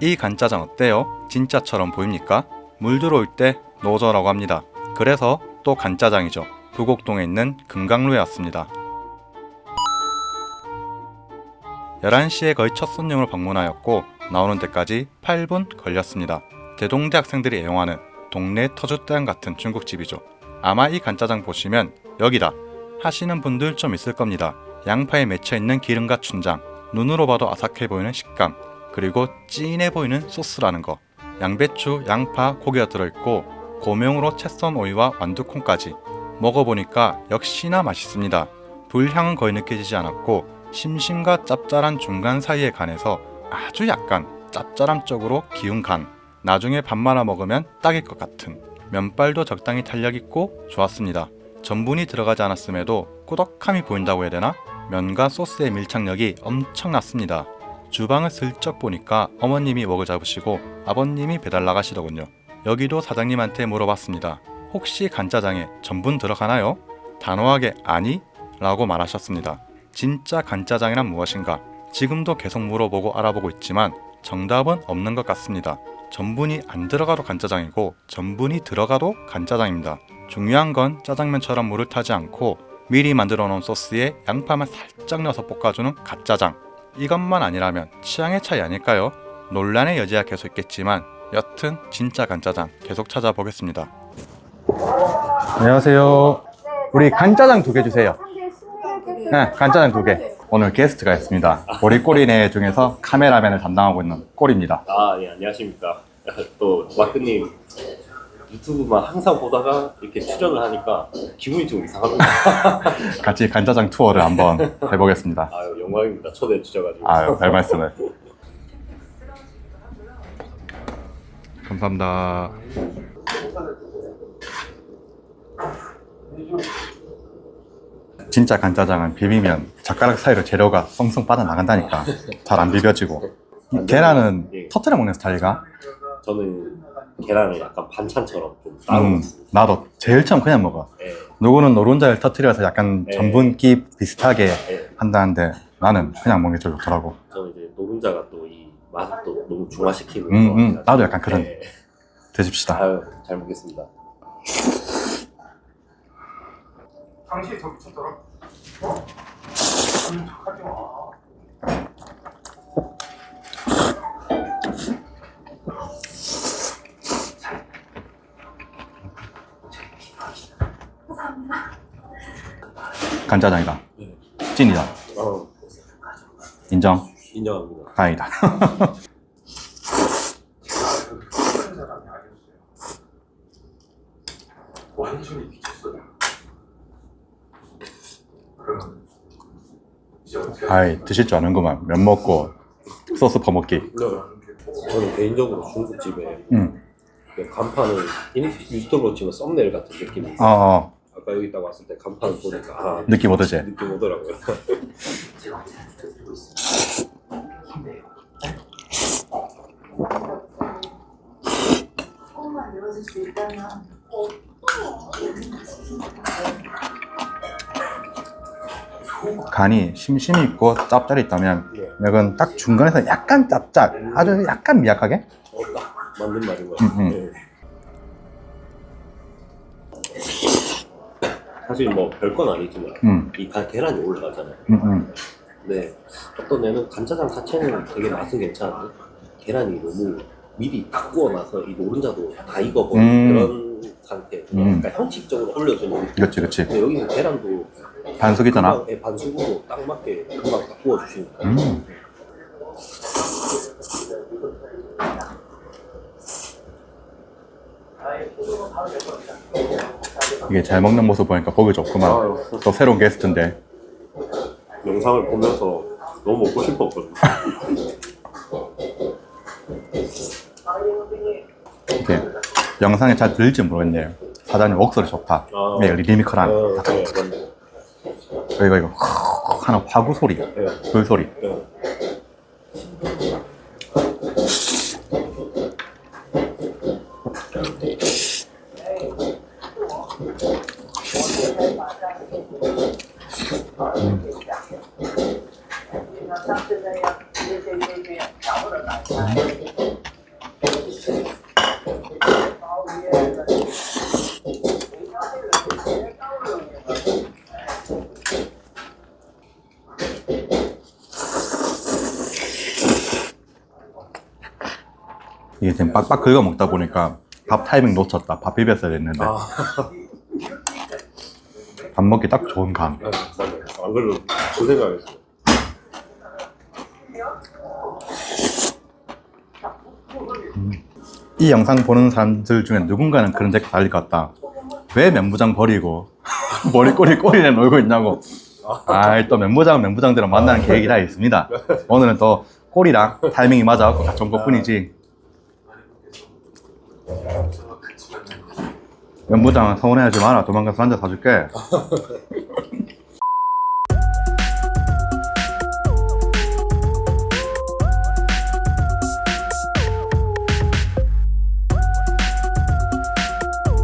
이 간짜장 어때요? 진짜처럼 보입니까? 물 들어올 때 노저라고 합니다. 그래서 또 간짜장이죠. 부곡동에 있는 금강루에 왔습니다. 11시에 거의 첫 손님을 방문하였고 나오는 데까지 8분 걸렸습니다. 대동대 학생들이 애용하는 동네 터줏대감 같은 중국집이죠. 아마 이 간짜장 보시면 여기다 하시는 분들 좀 있을 겁니다. 양파에 맺혀 있는 기름과 춘장, 눈으로 봐도 아삭해 보이는 식감, 그리고 진해 보이는 소스라는 거. 양배추, 양파, 고기가 들어있고 고명으로 채썬 오이와 완두콩까지 먹어보니까 역시나 맛있습니다. 불향은 거의 느껴지지 않았고 심심과 짭짤한 중간 사이의 간에서 아주 약간 짭짤함 쪽으로 기운 간. 나중에 밥 말아 먹으면 딱일 것 같은. 면발도 적당히 탄력 있고 좋았습니다. 전분이 들어가지 않았음에도 꾸덕함이 보인다고 해야 되나? 면과 소스의 밀착력이 엄청났습니다. 주방을 슬쩍 보니까 어머님이 웍을 잡으시고 아버님이 배달 나가시더군요. 여기도 사장님한테 물어봤습니다. 혹시 간짜장에 전분 들어가나요? 단호하게 아니? 라고 말하셨습니다. 진짜 간짜장이란 무엇인가? 지금도 계속 물어보고 알아보고 있지만 정답은 없는 것 같습니다. 전분이 안 들어가도 간짜장이고 전분이 들어가도 간짜장입니다. 중요한 건 짜장면처럼 물을 타지 않고 미리 만들어 놓은 소스에 양파만 살짝 넣어서 볶아주는 갓짜장. 이것만 아니라면 취향의 차이 아닐까요? 논란의 여지야 계속 있겠지만 여튼 진짜 간짜장 계속 찾아보겠습니다. 안녕하세요. 우리 간짜장 두 개 주세요. 네, 간짜장 두 개. 오늘 게스트가 있습니다. 우리 꼬리네 중에서 카메라맨을 담당하고 있는 꼬리입니다. 아, 예, 안녕하십니까. 또, 마크님 유튜브만 항상 보다가 이렇게 출연을 하니까 기분이 좀 이상합니다. 같이 간짜장 투어를 한번 해보겠습니다. 아유, 영광입니다. 초대해 주셔가지고. 아유, 별 말씀을. 감사합니다. 진짜 간짜장은 비비면 젓가락 사이로 재료가 썽썽 빠져나간다니까 잘 안 비벼지고 이 계란은 예. 터트려 먹는 스타일이가? 저는 계란을 약간 반찬처럼 좀 따로 음, 먹습니다. 나도 제일 처음 그냥 먹어 예, 누구는 노른자를 터트려서 약간 예. 전분기 비슷하게 예. 한다는데 나는 그냥 먹는 게 제일 좋더라고 저는 이제 노른자가 또 이 맛을 또 너무 중화시키는 음, 것 음, 같아요. 나도 약간 그런- 예. 드십시다 아유, 잘 먹겠습니다. 당시에 저 미쳤더라. 어? 음, 하지 마. 간짜장이다 네. 찐이다 어, 인정 인정합니다. 다행이다. 완전히 미쳤어요. 그럼 이제 어떻게 아이 드실 줄 아는구만 면 먹고 소스 퍼먹기 네. 저는 개인적으로 중국집에 응. 그 간판을 유튜브로 치면 썸네일 같은 느낌이. 어, 어 아까 여기 딱 왔을 때 간판을 보니까 아, 느낌 오더지 느낌 오더라고요. 조금만 열어줄 수 있다면 간이 심심이 있고 짭짤이 있다면 예. 맥은 딱 중간에서 약간 짭짤 아주 약간 미약하게 어, 딱 맞는 말인 것 음, 같아요. 음. 예. 사실 뭐 별건 아니지만 음, 이 간- 계란이 올라가잖아요. 음, 음. 근데 어떤 애는 간짜장 자체는 되게 맛은 괜찮은데 계란이 너무 미리 딱 구워놔서 이 노른자도 다 익어버린 음. 그런 상태. 음. 그러니까 형식적으로 올려주는. 그렇지 그렇지 근데 여기는 계란도 반숙이잖아 예, 반숙으로 딱 맞게 금방 딱 구워주시니까 음. 이게 잘 먹는 모습 보니까 보기 좋구만 아유. 또 새로운 게스트인데 영상을 보면서 너무 먹고 싶었거든요. 이렇게 영상에 잘 들릴지 모르겠네요 사장님 목소리 좋다 아. 네, 리미컬한 어, 네, 맞네. 이거 이거 하는 화구 소리 네, 불 소리 네. 이게 지금 빡빡 긁어 먹다 보니까 밥 타이밍 놓쳤다. 밥 비볐어야 됐는데. 아. 밥 먹기 딱 좋은 간. 아, 맞아요. 안 그래도 고생하겠어. 이 영상 보는 사람들 중에 누군가는 그런 댓글 달릴 것 같다. 왜 면부장 버리고 머리꼬리 꼬리에 놀고 있냐고. 아이 또 면부장은 면부장대로 만나는 계획이 다 있습니다. 오늘은 또 꼬리랑 타이밍이 맞아갖고 같이 온 것 뿐이지. 면부장 서운해하지 마라. 도망가서 한잔 사줄게.